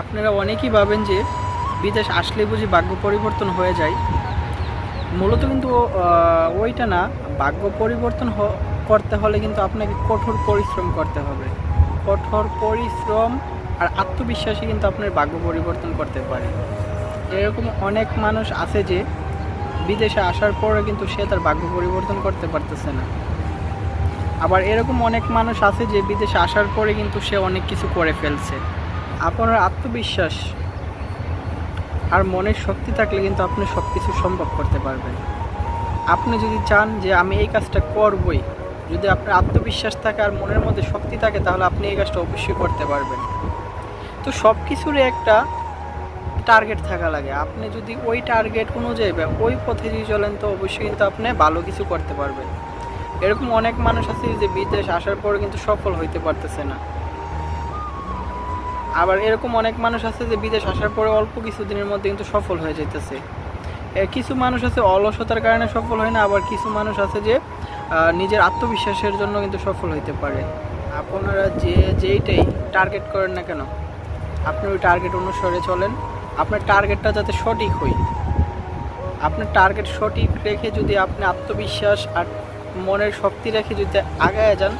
আপনারা অনেকেই ভাবেন যে বিদেশ আসলে বুঝি ভাগ্য পরিবর্তন হয়ে যায়। মূলত কিন্তু ওইটা না, ভাগ্য পরিবর্তন করতে হলে কিন্তু আপনাকে কঠোর পরিশ্রম করতে হবে। কঠোর পরিশ্রম আর আত্মবিশ্বাসই কিন্তু আপনার ভাগ্য পরিবর্তন করতে পারে। এরকম অনেক মানুষ আছে যে বিদেশে আসার পরে কিন্তু সে তার ভাগ্য পরিবর্তন করতে পারতেছে না। আবার এরকম অনেক মানুষ আছে যে বিদেশে আসার পরে কিন্তু সে অনেক কিছু করে ফেলছে। আপনার আত্মবিশ্বাস আর মনের শক্তি থাকলে কিন্তু আপনি সব কিছু সম্ভব করতে পারবেন। আপনি যদি চান যে আমি এই কাজটা করবই, যদি আপনার আত্মবিশ্বাস থাকে আর মনের মধ্যে শক্তি থাকে, তাহলে আপনি এই কাজটা অবশ্যই করতে পারবেন। তো সব কিছুরই একটা টার্গেট থাকা লাগে। আপনি যদি ওই টার্গেট অনুযায়ী বা ওই পথে যদি চলেন, তো অবশ্যই কিন্তু আপনি ভালো কিছু করতে পারবেন। এরকম অনেক মানুষ আছে যে বিদেশ আসার পরে কিন্তু সফল হইতে পারতেছে না। আবার এরকম অনেক মানুষ আছে যে বিদেশ আসার পরে অল্প কিছু দিনের মধ্যে কিন্তু সফল হয়ে যেতেছে। কিছু মানুষ আছে অলসতার কারণে সফল হয় না, আবার কিছু মানুষ আছে যে নিজের আত্মবিশ্বাসের জন্য কিন্তু সফল হইতে পারে। আপনারা যে, যেইটাই টার্গেট করেন না কেন, আপনি ওই টার্গেট অনুসারে চলেন। আপনার টার্গেটটা যাতে সঠিক হই। আপনার টার্গেট সঠিক রেখে যদি আপনি আত্মবিশ্বাস আর মনের শক্তি রেখে যদি আগায় যান,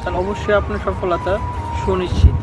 তাহলে অবশ্যই আপনার সফলতা সুনিশ্চিত।